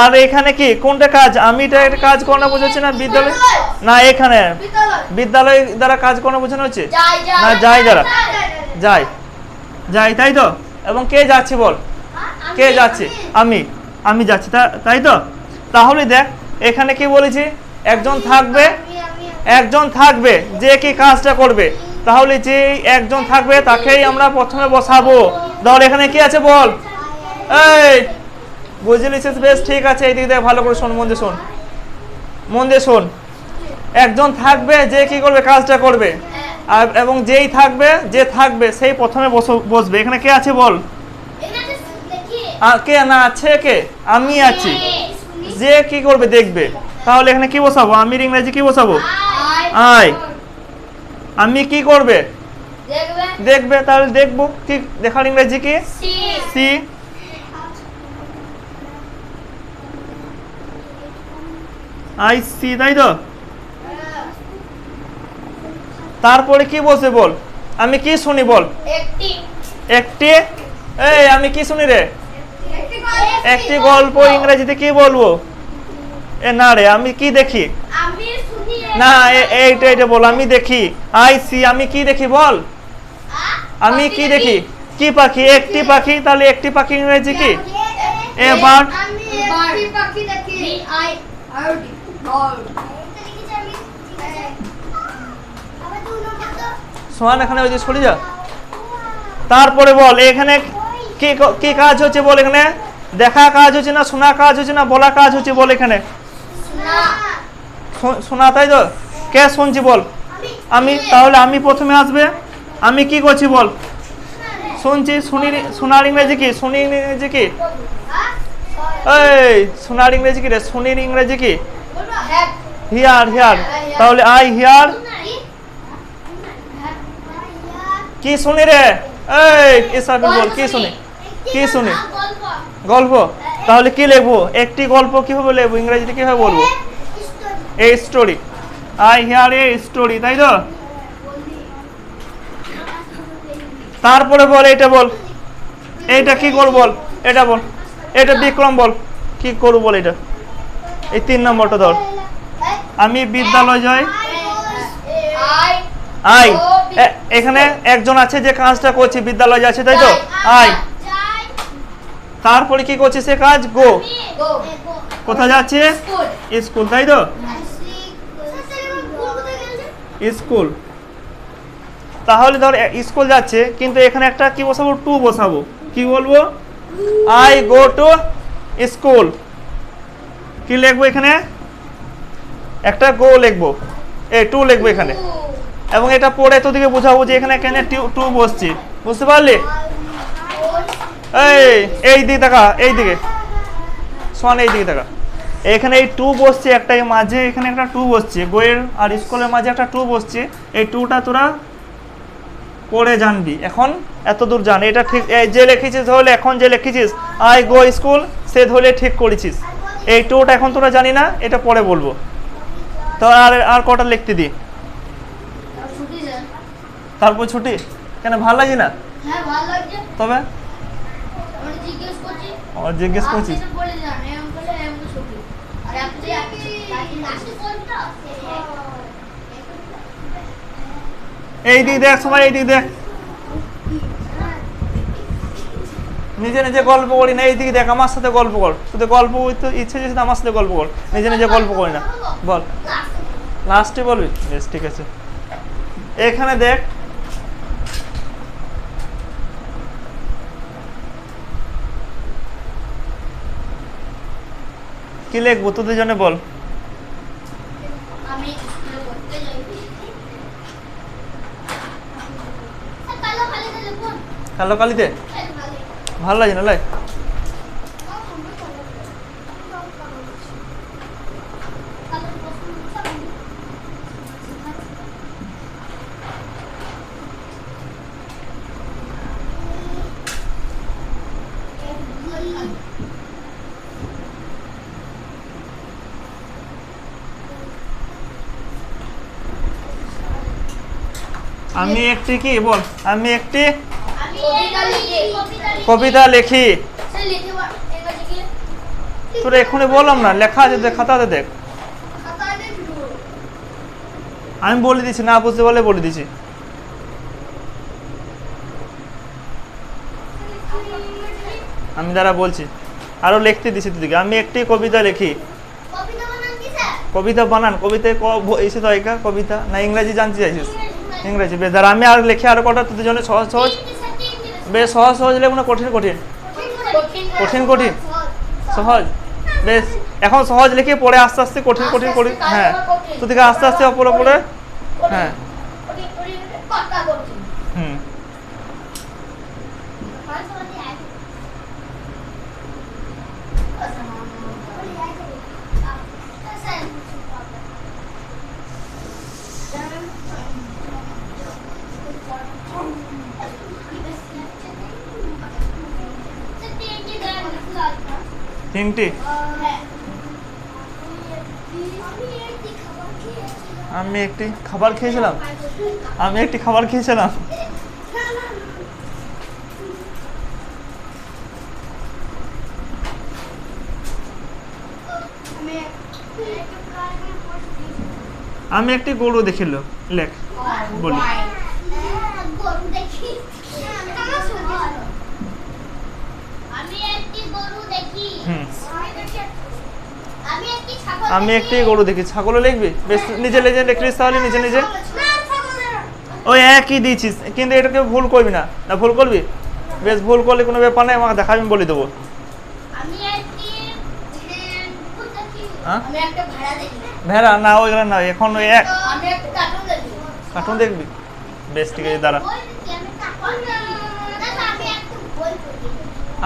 আর এখানে কি? কোনটা কাজ? আমি এটা কাজ করানো বোঝাচ্ছি না? বিদ্যালয়? না এখানে। বিদ্যালয় দ্বারা কাজ করানো বোঝানো হচ্ছে? না যাই যারা যাই। যাই তাই তো? এবং কে যাচ্ছে বল? কে যাচ্ছে? আমি। আমি যাচ্ছি তাই তো? তাহলে দেখ এখানে কি বলেছি? একজন থাকবে একজন থাকবে যে কি কাজটা করবে। তাহলে যে একজন থাকবে তাকেই আমরা প্রথমে বসাবো। তাহলে এখানে কি আছে বল? এই বুঝে নিছিস বেশ ঠিক আছে এই দিক দিয়ে ভালো করে শোন মন দিয়ে শোন। মন দিয়ে শোন। একজন থাকবে যে কি করবে কাজটা করবে। আর এবং যেই থাকবে যে থাকবে সেই প্রথমে বস- বসবে। এখানে কে আছে বল? কে? না আছে কে? আমি আছি। যে কি করবে দেখবে। তাহলে এখানে কি বসাবো? আমির ইংরেজি কি বসাবো? আয়। আমি কি করবে? দেখবে। দেখবে তাহলে দেখব। কি দেখার ইংরেজি কি? সি। সি আই সি তাই তো? তারপরে কি বসে বল? আমি কি শুনি বল? একটি। একটি? এই আমি কি শুনি রে? একটি গল্প। ইংরেজিতে কি বলব? এ না রে আমি কি দেখি? না এ- এইটা এটা বল আমি দেখি। আই সি আমি কি দেখি বল? আমি কি দেখি? কি পাখি? একটি পাখি তাহলে একটি পাখি ইংরেজি কি? A bird? আমি একটি পাখি দেখি। আই আর সোহান, এখানে ওই যে যা। তারপরে বল, এখানে কি ক- কাজ হচ্ছে বল এখানে? দেখা কাজ হচ্ছে না, শোনা কাজ হচ্ছে না, বলা কাজ হচ্ছে বল এখানে। শোনা, তাই তো? কে শুনছি বল? আমি, তাহলে আমি প্রথমে আসবে। আমি কি করছি বল? শুনছি, শুনি শোনার ইংরেজি কি? শুনি ইংরেজি কি? এই, শোনার ইংরেজি কি রে? শুনির ইংরেজি কি? Hear hear. তাহলে আই হিয়ার। কি শুনি রে? এই এসব বল কি শুনি? কি শুনি? গল্প। তাহলে কি লিখব? একটি গল্প কীভাবে লিখব? ইংরেজিতে কীভাবে বলব? এই story I hear a story তাই তো? তারপরে বল, এটা বল। এইটা কি করব বল? এটা বল। এটা বিক্রম বল। কি করব বল এটা? এই তিন নম্বরটা ধর। আমি বিদ্যালয় যাই আই এখানে একজন আছে যে কাজটা করছে, বিদ্যালয় যাচ্ছে, তাই তো? আই তারপরে কি করছে সে কাজ? গো কোথায় যাচ্ছে? স্কুল, তাই তো? স্কুল। তাহলে ধর স্কুল যাচ্ছে, কিন্তু এখানে একটা কি বসাবো? টু বসাবো। কি বলব? আই গো টু স্কুল কি লিখব এখানে? একটা গো লিখব। এ টু লিখব এখানে। এবং এটা পড়ে তোদিকে বোঝাবো যে এখানে কেন টু বসছে। বুঝতে পারলি? এই এই দিকে দেখা এই দিকে। শোন, এই দিকে দেখা এখানে এই টু বসছে একটা এই মাঝে, এখানে একটা টু বসছে। বইয়ের আর স্কুলের মাঝে একটা টু বসছে। এই টুটা তোরা পড়ে জানবি। এখন এত দূর জান। এটা ঠিক যে লিখেছিস ধরলে, এখন যে লিখেছিস আই গো স্কুল, সে ধরলে ঠিক করেছিস। এই টুটা এখন তোরা জানি না এটা পরে বলব। তো আর আর কটা লিখতে দি ছুটি স্যার তারপর ছুটি? কেন ভালো লাগে না? হ্যাঁ ভালো লাগছে। তবে? জিজ্ঞেস করছি। করছিস এই দিক দেখ সবাই এই দিক দেখ। নিজে নিজে গল্প করি না এইদিকে দেখ আমার সাথে গল্প কর। তোদের গল্প করতে ইচ্ছে যে আমার সাথে গল্প কর। নিজে নিজে গল্প করি না। বল। লাস্টে বলবি? বেশ ঠিক আছে। এখানে দেখ। কি লিখব তোদের জন্য বল? কালো কালিতে? ভালো লাগে না আমি একটি কি? বল। আমি একটি কবিতা লিখি। তোরা এখনই বললাম না লেখা আছে দেখ খাতাতে দেখ আমি বলে দিচ্ছি না বুঝতে পারলে বলে দিচ্ছি আমি দ্বারা বলছি আরও লিখতে দিছি দিদিকে আমি একটি কবিতা লিখি। কবিতা বানান কবিতা এসে তো কবিতা। না ইংরাজি জানতে চাইছিস? ইংরাজি বেশ দাঁড়া আমি আর লিখে আরও কটা তোদের জন্য সহজ সহজ। বেশ, সহজ সহজ লেখো না কঠিন কঠিন। কঠিন কঠিন। সহজ। বেশ, এখন সহজ লিখে পড়ে আস্তে আস্তে কঠিন কঠিন করি। হ্যাঁ। তো থেকে আস্তে আস্তে অপর অপরে। হ্যাঁ। তিনটি। আমি একটি খাবার খেয়েছিলাম। আমি একটি খাবার খেয়েছিলাম। আমি একটি গরু দেখিল, লেখ, বলি। আমি একটি গরু দেখি হুম আমি একটি আমি একটি গরু দেখি। ছাগলও লিখবি? বেশ নিজে নিজে লিখলিস তাহলে নিজে নিজে। ওই একই দিয়েছিস কিন্তু এটাকে ভুল করবি না। না ভুল করবি? বেশ ভুল করলে কোনো ব্যাপার নেই আমাকে দেখাবি বলে দেবো। হ্যাঁ। হ্যাঁ? ভেড়া না ওইগুলো না এখন ওই এক। কার্টুন দেখবি? বেশ ঠিক আছে দাঁড়া। আমি একটা বই পড়ি।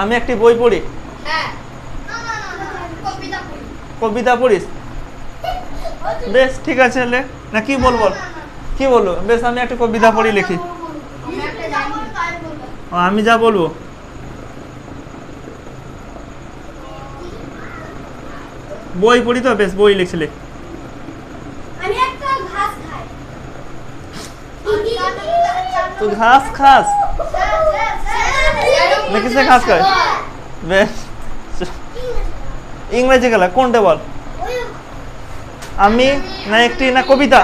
আমি একটি বই পড়ি হ্যাঁ। না, না, না, না, আমি কবিতা পড়ি। কবিতা পড়িস? বেশ ঠিক আছে লে। না কি বলব। কি বলব? বেশ আমি একটা কবিতা পড়ি লিখি। আমি ও, আমি যা বলব। বই পড়ি তো? বেশ বই লিখছিলে ঘাস ঘাস খাস? নাকি সে ঘাস খায়? বেশ। ইংরেজি গেলা কোনটা বল? আমি না একটি না কবিতা?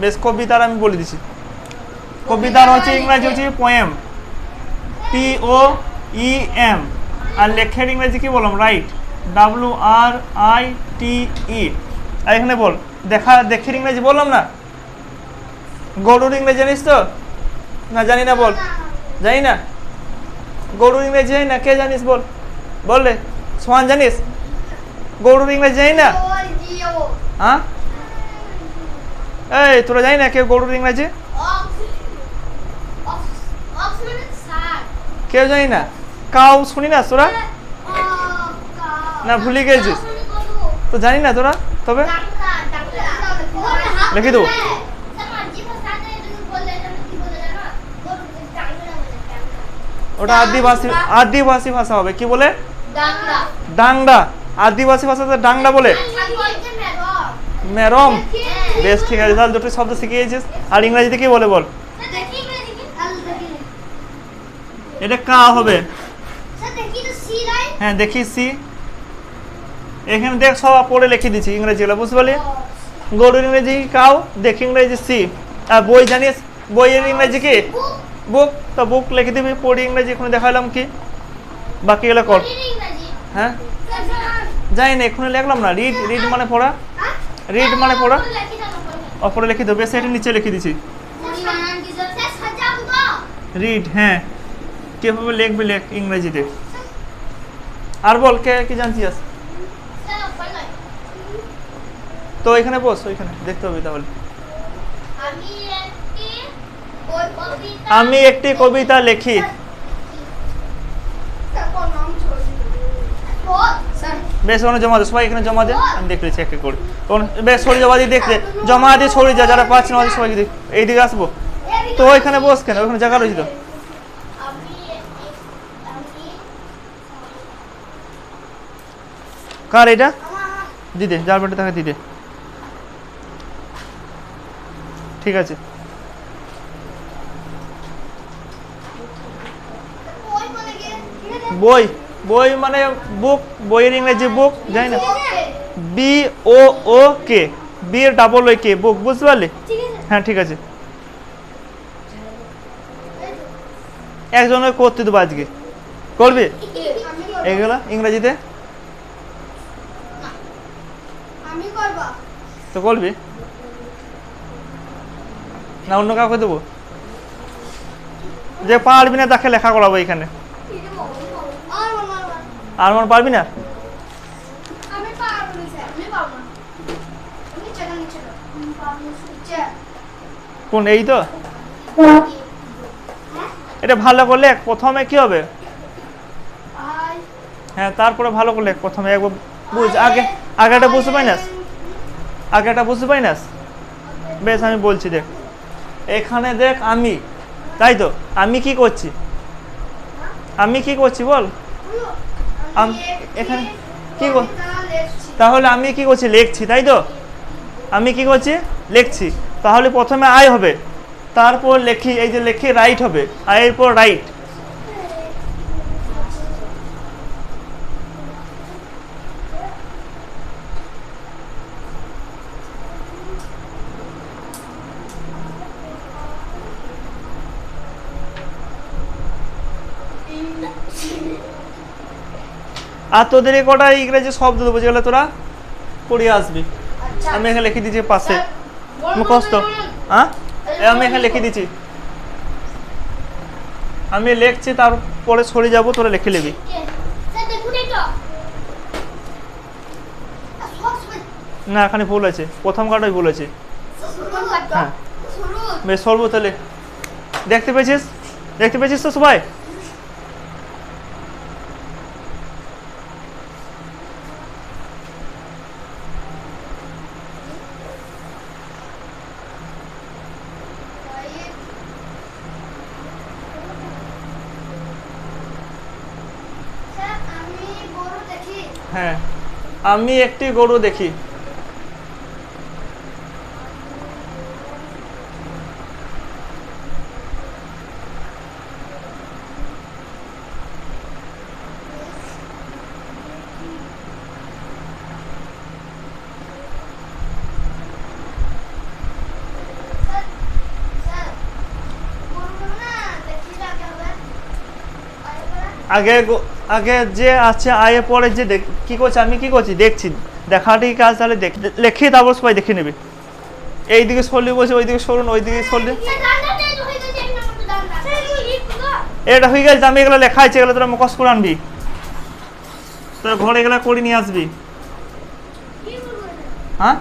বেশ কবিতার আমি বলে দিছি। কবিতার হচ্ছে ইংরাজি হচ্ছে poem P O E M আর লেখের ইংরেজি কি বললাম? Write W R I T E আর এখানে বল দেখা দেখের ইংরেজি বললাম না? গরুর ইংরেজি জানিস তো? না জানি না বল। জানি না? গরুর ইংরেজি জানি না কে জানিস বল? বললে সোহান জানিস? গরুর ইংরেজি জানি না? হ্যাঁ? এই তোরা জানি না কেউ গরুর ইংরেজি? কেউ জানি না? কাউ শুনি না তোরা? না, ভুলে গেছিস? তো জানি না তোরা? তবে? লিখে দেবো। ওটা আদিবাসী আদিবাসী ভাষা হবে। কি বলে? ডাংডা আদিবাসী ভাষাতে ডাংডা বলে। মেরম। বেশ, ঠিক আছে, তাহলে দুটো শব্দ শিখিয়েছিস। আর ইংরেজিতে কি বলে বল? এটা কা হবে। হ্যাঁ দেখি সি। এখানে দেখ, সব পড়ে লিখে দিচ্ছি ইংরেজিগুলো বুঝতে পারলি? গরুর ইংরেজি কাউ দেখি ইংরেজি সি। আর বই জানিস? বইয়ের ইংরেজি কি? বুক? তো বুক লিখে দিবি, পড়ি ইংরেজি, এখন দেখালাম কি? বাকি এগুলো কর। হ্যাঁ? জানি না এখনই লিখলাম না। রিড রিড মানে পড়া? রিড মানে পড়া? অপরে লিখে দেবো। সেটা নিচে লিখে দিছি। রিড হ্যাঁ। কীভাবে লিখবি লেখ ইংরেজিতে? আর বল কে কি জানছিস তো এখানে বস ওইখানে। দেখতে হবে তাহলে। আমি একটি কবিতা লিখি। বেশ, ওখানে জমা দে, সবাই এখানে জমা দে। আমি দেখে নিচ্ছি এক করে। ওখানে বেশ, সরে জমা দিয়ে দেখতে জমা দিয়ে সরে যা, যারা পাচ্ছি না সবাইকে দেখ। এইদিকে আসব। তো ওইখানে বস কেন? ওইখানে জায়গা রয়েছে তো কার এটা? দিদে, যার বেটে তাকে দিদে। ঠিক আছে। বই। বই মানে বুক বইয়ের ইংরেজি বুক জানি না। B O O K B এর ডাবল ওই কে বুক বুঝতে পারলি? হ্যাঁ ঠিক আছে। একজনের করতে দেবো আজকে। করবি? এগুলো ইংরেজিতে? তো করবি? না অন্য কাউকে দেবো? যে পারবি না তাকে লেখা করাবো এখানে। আর মন পারবি না? আমি পারব না স্যার আমি পারব না। নিচে না নিচে না। কোন এই তো? এটা ভালো করলে প্রথমে কি হবে? হ্যাঁ তারপরে ভালো করলে প্রথমে একবার বুঝ আগে আগেটা বুঝতে পাই না আগেটা বুঝতে পাই না বেশ আমি বলছি দেখ। এখানে দেখ আমি। তাই তো? আমি কি করছি? আমি কি করছি বল। এখানে কি? তাহলে আমি কি করছি? লিখছি, তাই তো? আমি কি করছি? লিখছি। তাহলে প্রথমে আয় হবে। তারপর লেখি, এই যে লেখি রাইট হবে। আয়ের পর রাইট আর তোদের এই কটা ইংরেজি শব্দ দেবো যেগুলো তোরা পড়িয়ে আসবি। আমি এখানে লিখে দিচ্ছি পাশে। মুখস্থ। হ্যাঁ? এ আমি এখানে লিখে দিচ্ছি। আমি লিখছি তারপরে সরে যাব তোরা লিখে নিবি। না এখানে ভুল আছে। প্রথম কাটাই ভুল আছে। হ্যাঁ। বেশ সরবো তাহলে। দেখতে পেয়েছিস? দেখতে পেয়েছিস তো সবাই স্যার আমি বড় দেখি হ্যাঁ আমি একটি গরু দেখি। আগে আগে যে আছে, আয়ে পরে যে কি করছে, আমি কি করছি? দেখছি। দেখাটি কাজ তাহলে দেখ। লেখি, তারপর সবাই দেখে নেবে। এইদিকে সরলি বলছে ওইদিকে সরুন, ওইদিকে সরলি। এটা হয়ে গেছে, আমি এগুলো লেখা আছে এগুলো তোরা মুখস্থ করে আনবি। তোরা ঘরে এগুলো করে নিয়ে আসবি। হ্যাঁ?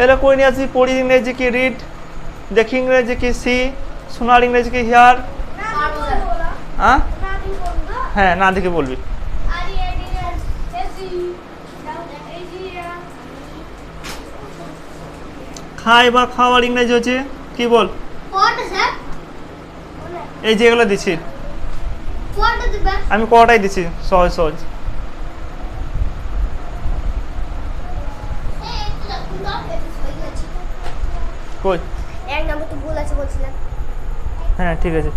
এগুলো করে নিয়ে আসবি, পড়ি ইংরেজি কি রিড দেখি ইংরেজি কি সি শোনার ইংরেজি কি হিয়ার হ্যাঁ? হ্যাঁ না দেখে বলবি। খাই বা খাওয়ার ইংরেজি হচ্ছে কি বল? এই যে এগুলো দিচ্ছি। আমি কটাই দিচ্ছি? সহজ সহজ। এই একটু দেখুন তো এটা গেছে কই? এক নম্বর তো ভুল আছে বলছিলাম। হ্যাঁ ঠিক আছে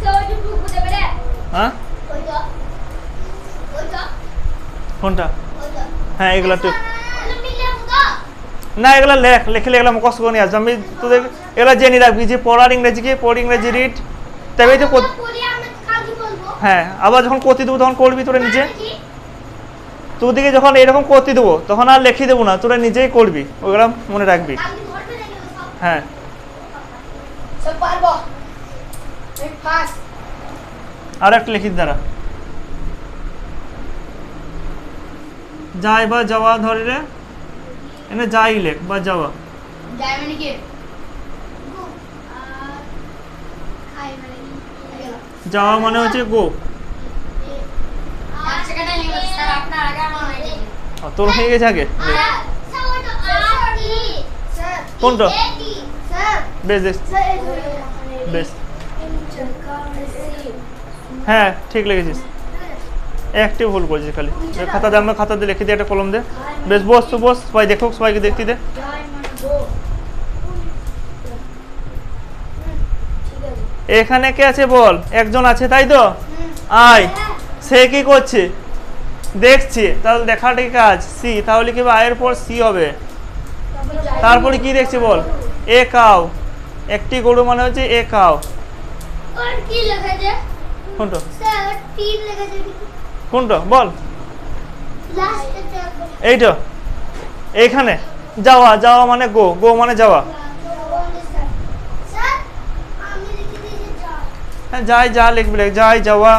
স্যার ওইটা বুক দেবে রে হ্যাঁ? কোনটা? হ্যাঁ এগুলো মুদা না, এগুলো লেখ লিখলে এগুলো মুখস্থ করে নিয়ে আসব আমি তোদের এগুলো জেনে রাখবি যে পড়ার ইংরেজি কি? পড়ি ইংরেজি রিড তবে বলব হ্যাঁ আবার যখন করতে দেবো তখন করবি তোরা নিজে? তোদেরকে যখন এরকম করতে দেবো, তখন আর লিখে দেবো না। তোরা নিজেই করবি। ওগুলো মনে রাখবি। হ্যাঁ সব পারব এই পাস আর একটা লিখিত দ্বারা। যাই বা যাওয়া ধরে রে। এনে যাই লেখ বা যাওয়া। যাই মানে কি? আর খাই মানে যাওয়া মানে হচ্ছে গো। তোর হয়ে গেছে আগে? কোনটা? বেশ হ্যাঁ ঠিক লিখেছিস। একটি ভুল করেছিস খালি। খাতা দে, আমার খাতা দিয়ে লিখে দিয়ে একটা কলম দে। বেশ, বস তো, বস, সবাই দেখুক, সবাইকে দেখতে দে। এখানে কে আছে বল? একজন আছে, তাই তো। আয়, সে কি করছে? দেখছি, তাহলে দেখাটাই কাজ? সি তাহলে কি আয়ের পর সি হবে? তারপরে কি দেখছি বল? এ কাউ একটি গরু মানে হচ্ছে এ কাউ আর কি লেখেছে কোনটা? কোনটা? বল। এইটা। এইখানে। যাওয়া যাওয়া মানে গো গো মানে যাওয়া। লিখে দিয়েছি চার হ্যাঁ যাই যা লিখবি লিখ। যাই যাওয়া।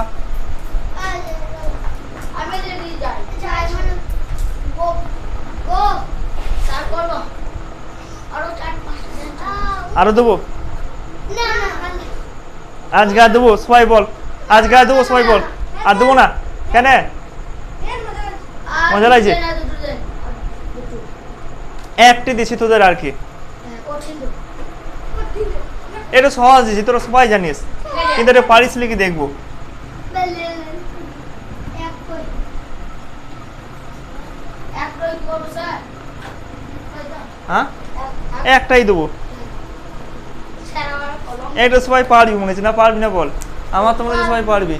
যাই। মানে আরও আরও দেবো? না না আজ গা দেবো? সবাই বল। আজ গা দেবো সবাই বল। আর দেবো না? কেন? মজা লাগছে? একটি দিছি তোদের আর কি। এটা সহজ দিছি তোরা সবাই জানিস। কিন্তু এটা পারিস কি দেখব? হ্যাঁ? একটাই দেবো। এটা সবাই পারবি মনে হচ্ছে না পারবি না বল। আমার তো মনে হচ্ছে সবাই পারবি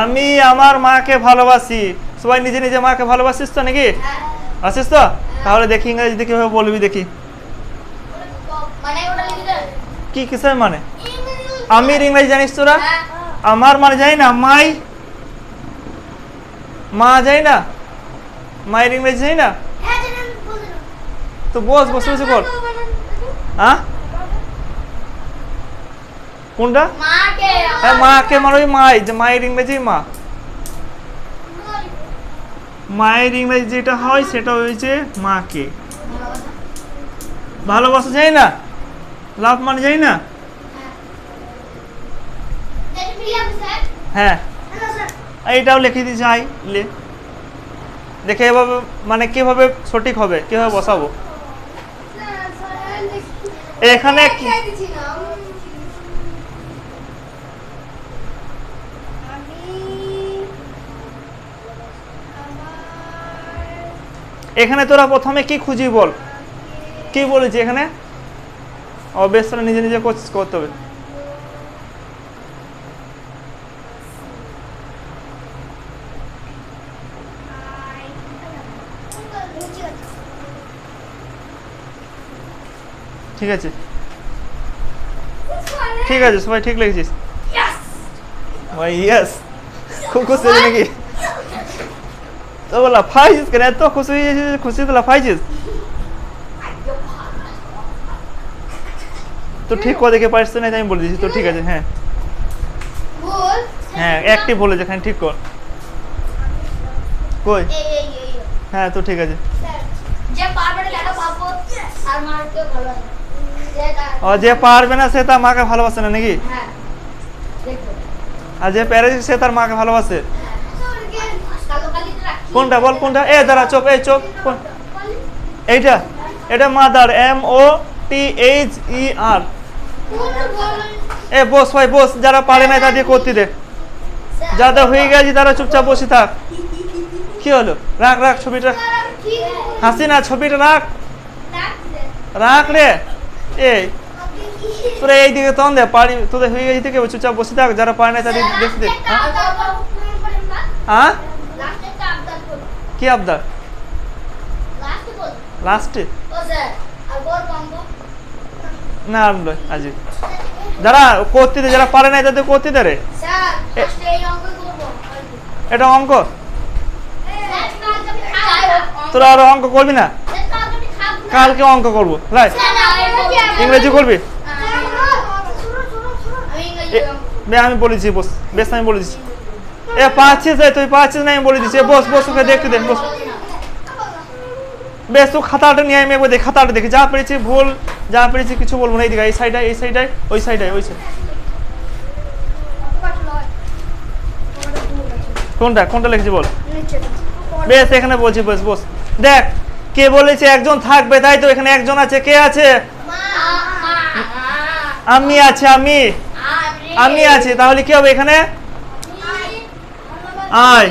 আমি আমার মাকে ভালোবাসি। সবাই নিজে নিজে মাকে ভালোবাসিস তো নাকি? আছিস তো? তাহলে দেখি ইংরেজিতে কীভাবে বলবি দেখি। কি কিসের মানে? আমির ইংরেজি জানিস তোরা? হ্যাঁ। আমার মানে জানি না মাই। মা যাই না? মায়ের ইংরেজি জানি না? হ্যাঁ তো বস বসে বসে বল। হ্যাঁ? কোনটা? হ্যাঁ মাকে মানে ওই মাই যে মায়ের ইংরেজি মা। মায়ের ইংরেজি যেটা হয় সেটা হয়েছে মাকে। ভালোবাসা যায় না? লাভ মানে যায় না? হ্যাঁ। এইটাও লিখে দিয়েছি আই লে। দেখে এভাবে মানে কীভাবে সঠিক হবে কীভাবে বসাবো? এখানে কি এখানে তোরা প্রথমে কি খুঁজি বল? কি বলেছি এখানে? অবশ্যই নিজে নিজে করতে হবে। ঠিক আছে। ঠিক আছে সবাই ঠিক লিখেছিস? ভাই ইয়েস খুব খুশি নাকি? তো বলা ফাইছিস কেন এত খুশি খুশি তো লাফাইছিস তো ঠিক করে দেখে পারিস তো না আমি বলে দিচ্ছি তো ঠিক আছে হ্যাঁ হ্যাঁ একটি বলে যেখানে ঠিক কর কই হ্যাঁ তো ঠিক আছে ও যে পারবে না সে তার মাকে ভালোবাসে না নাকি আর যে পেরে সে তার মাকে ভালোবাসে কোনটা বল, কোনটা? এ, দাঁড়া, চোখ, এই চোখ এইটা, এটা mother, M O T H E R. এ, বস ভাই, বস, যারা পারে না তাদের করতে দে। যাদের হয়ে গেছে, তারা চুপচাপ বসে থাক। কি হলো? রাখ রাখ, ছবিটা। হাসি না ছবিটা রাখ। রাখ রে। এই, তোরা এই দিকে তখন দে, পারি, তোদের হয়ে গেছে থেকে চুপচাপ বসে থাক, যারা পারে না তাদের দেখতে দে। হ্যাঁ? কি আবদার? লাস্টে না আর নয় আজ যারা করতে যারা পারে না তাদের করতে দে রে এটা অঙ্ক? তোরা আরও অঙ্ক করবি না? কালকে অঙ্ক করব। রাইট ইংরেজি করবি? বে, আমি বলেছি বস বেশ আমি বলে দিচ্ছি এ, পাচ্ছিস তুই পাচ্ছিস না, আমি বলে দিচ্ছি। বস বস, ওকে দেখতে দে বস। বেশ তুই খাতাটা নিয়ে আমি একবার দেখি, খাতাটা দেখি। যা পেরেছি ভুল, যা পেরেছি কিছু বলব না, এইদিকে এই সাইডে এই সাইডে ওই সাইডে ওই সাইড কোনটা কোনটা লিখেছি বল? বেশ, এখানে বলছি বস বস। দেখ, কে বলেছে একজন থাকবে, তাই তো এখানে একজন আছে, কে আছে? আমি আছে, আমি। আমি আছি, তাহলে কি হবে এখানে? আয়।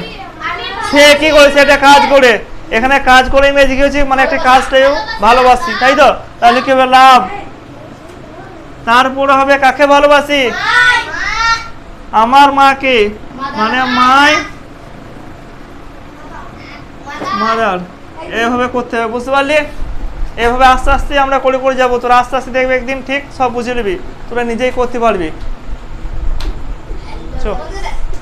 সে কি করেছে? একটা কাজ করে। এখানে কাজ করে মেয়ে জিজ্ঞেছি মানে একটা কাজটাও ভালোবাসি, তাই তো? তাহলে কি হবে? লাভ। তারপরে হবে কাকে ভালোবাসি? আমার মাকে। মানে মাই মাদার। এভাবে করতে হবে, বুঝতে পারলি? এভাবে আস্তে আস্তে আমরা করে করে যাব। তোরা আস্তে আস্তে দেখবে একদিন, ঠিক? সব বুঝে নিবি। তোরা নিজেই করতে পারবি। চো।